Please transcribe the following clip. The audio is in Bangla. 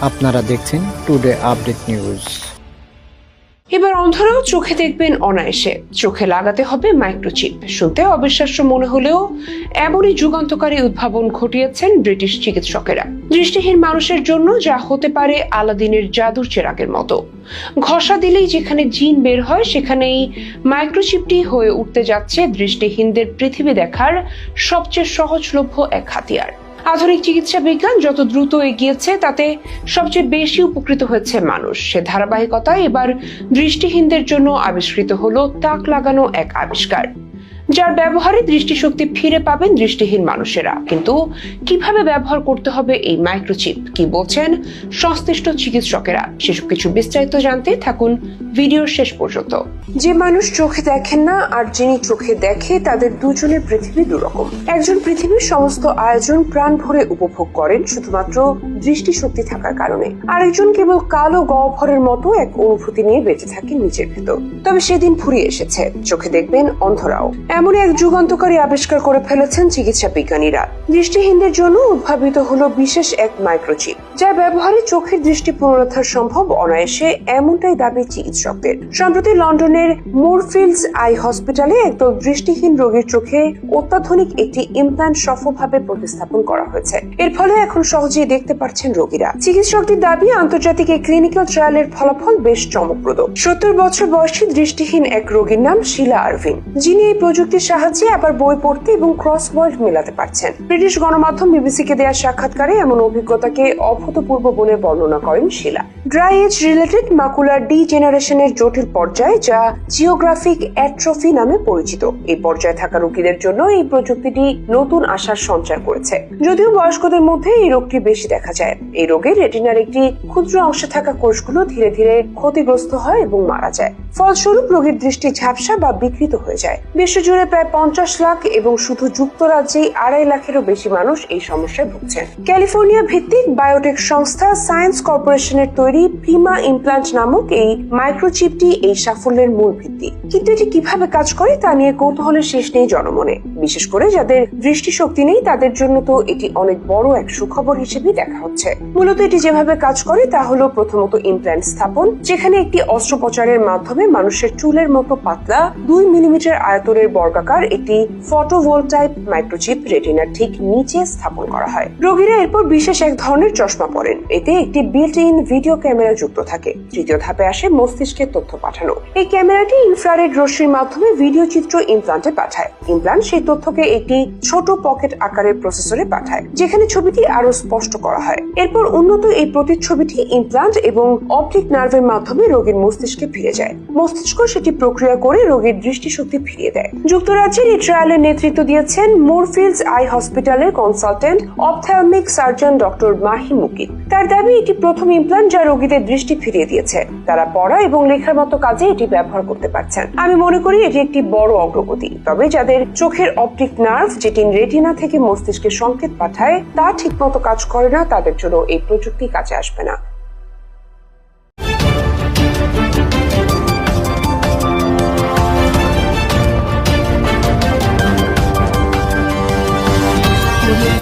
আপনারা দেখছেন টুডে আপডেট নিউজ এবার অন্ধরাও চোখে দেখবেন অনায়াসে। চোখে লাগাতে হবে মাইক্রোচিপ শুনতে অবিশ্বাস্য মনে হলেও এমনই যুগান্তকারী উদ্ভাবন ঘটিয়েছেন ব্রিটিশ চিকিৎসকেরা। দৃষ্টিহীন মানুষের জন্য যা হতে পারে আলাদিনের জাদুর চেরাগের মতো। ঘষা দিলেই যেখানে জিন বের হয়, সেখানেই মাইক্রোচিপটি হয়ে উঠতে যাচ্ছে দৃষ্টিহীনদের পৃথিবী দেখার সবচেয়ে সহজলভ্য এক হাতিয়ার। আধুনিক চিকিৎসা বিজ্ঞান যত দ্রুত এগিয়েছে, তাতে সবচেয়ে বেশি উপকৃত হয়েছে মানুষ। সে ধারাবাহিকতায় এবার দৃষ্টিহীনদের জন্য আবিষ্কৃত হলো তাক লাগানো এক আবিষ্কার। যার ব্যবহারে দৃষ্টিশক্তি ফিরে পাবেন দৃষ্টিহীন মানুষেরা। কিন্তু কীভাবে ব্যবহার করতে হবে এই মাইক্রোচিপ কি বলছেন সংশ্লিষ্ট চিকিৎসকেরা? সেসব কিছু বিস্তারিত জানতে থাকুন ভিডিওর শেষ পর্যন্ত। যে মানুষ চোখে দেখেন না আর যিনি চোখে দেখে, তাদের দুজনের পৃথিবী দুরকম। একজন পৃথিবীর সমস্ত আয়োজন প্রাণ ভরে উপভোগ করেন শুধুমাত্র দৃষ্টিশক্তি থাকার কারণে। আরেকজন কেবল কালো গহ্বরের মতো এক অনুভূতি নিয়ে বেঁচে থাকেন নিজের ভেতর। তবে সেদিন ফুরিয়ে এসেছে। চোখে দেখবেন অন্ধরাও। এমন এক যুগান্তকারী আবিষ্কার করে ফেলেছেন চিকিৎসা বিজ্ঞানীরা। দৃষ্টিহীনদের জন্য উদ্ভাবিত হলো বিশেষ এক মাইক্রোচিপ, যা ব্যবহারে চোখের দৃষ্টি পুনরুদ্ধার সম্ভব অনায়াসে এমনটাই দাবি চিকিৎসকদের। সম্প্রতি লন্ডনের মোরফিল্ডস আই হসপিটালে একদল দৃষ্টিহীন রোগীর চোখে অত্যাধুনিক একটি ইমপ্ল্যান্ট সফলভাবে প্রতিস্থাপন করা হয়েছে। এর ফলে এখন সহজেই দেখতে পারছেন রোগীরা। চিকিৎসকদের দাবি, আন্তর্জাতিক এই ক্লিনিক্যাল ট্রায়ালের ফলাফল বেশ চমকপ্রদ। সত্তর বছর বয়সী দৃষ্টিহীন এক রোগীর নাম শিলা আরভিন, যিনি এই প্রযুক্তির সাহায্যে আবার বই পড়তে এবং ক্রস ওয়ার্ল্ড মেলাতে পারছেন। ব্রিটিশ গণমাধ্যম বিবিসিকে দেওয়া সাক্ষাৎকারে এমন অভিজ্ঞতাকে অভূতপূর্ব বলে বর্ণনা করেন Sheila. Dry age related macular D জেনারেশনের জটিল পর্যায়, যা জিওগ্রাফিক অ্যাট্রফি নামে পরিচিত। এই পর্যায়ে থাকা রোগীদের জন্য এই প্রযুক্তিটি নতুন আশার সঞ্চার করেছে। যদিও বয়স্কদের মধ্যে এই রোগটি বেশি দেখা যায়। এই রোগে রেটিনার একটি ক্ষুদ্র অংশে থাকা কোষগুলো ধীরে ধীরে ক্ষতিগ্রস্ত হয় এবং মারা যায়। ফলস্বরূপ রোগীর দৃষ্টি ঝাপসা বা বিকৃত হয়ে যায়। বিশ্বজুড়ে প্রায় পঞ্চাশ লাখ এবং শুধু যুক্তরাজ্যেই আড়াই লাখেরও বেশি মানুষ এই সমস্যায় ভুগছেন। ক্যালিফোর্নিয়া ভিত্তিক বায়োটেক সংস্থা সায়েন্স কর্পোরেশনের তৈরি প্রিমা ইমপ্লান্ট নামক এই মাইক্রোচিপটি এই সাফল্যের মূল ভিত্তি। কিন্তু এটি কীভাবে কাজ করে তা নিয়ে কৌতূহলের শেষ নেই জনমনে। বিশেষ করে যাদের দৃষ্টিশক্তি নেই, তাদের জন্য তো এটি অনেক বড় এক সুখবর হিসেবে দেখা হচ্ছে। মূলত এটি যেভাবে কাজ করে, তা হলো প্রথমত ইমপ্ল্যান্ট স্থাপন, যেখানে একটি অস্ত্রোপচারের মাধ্যমে মানুষের চুলের মতো পাতলা, দুই মিলিমিটার আয়তনের বর্গাকার একটি ফটোভোল্টাইপ মাইক্রোচিপ রেটিনার ঠিক নিচে স্থাপন করা হয়। রোগীরা এরপর বিশেষ এক ধরনের চশমা পরেন। এতে একটি বিল্ট ইন ভিডিও ক্যামেরা যুক্ত থাকে। তৃতীয় ধাপে আসে মস্তিষ্কের তথ্য পাঠানো। এই ক্যামেরাটি ইনফ্রারেড রশ্মির মাধ্যমে ভিডিও চিত্র ইমপ্লান্টে পাঠায়। ইমপ্লান্ট সেই তথ্যকে একটি ছোট পকেট আকারের প্রসেসরে পাঠায়, যেখানে ছবিটি আরও স্পষ্ট করা হয়। এরপর উন্নত এই প্রতিচ্ছবিটি ইমপ্লান্ট এবং অপটিক নার্ভের মাধ্যমে রোগীর মস্তিষ্কে ফিরে যায়। মস্তিষ্ক সেটি প্রক্রিয়া করে রোগীর দৃষ্টিশক্তি ফিরিয়ে দেয়। যুক্তরাজ্যের এই ট্রায়ালের নেতৃত্ব দিয়েছেন মোরফিল্ডস আই হসপিটালের consultant ophthalmic surgeon doctor Mahi Mukit তার দাবি, এটি প্রথম ইমপ্লান্ট যা রোগীদের দৃষ্টি ফিরিয়ে দিয়েছে। তারা পড়া এবং লেখার মতো কাজে এটি ব্যবহার করতে পারছেন। আমি মনে করি এটি একটি বড় অগ্রগতি, তবে যাদের চোখের অপটিক নার্ভ যেটি রেটিনা থেকে মস্তিষ্কে সংকেত পাঠায়, তা ঠিকমতো কাজ করে না, তাদের জন্য এই প্রযুক্তি কাজে আসবে না।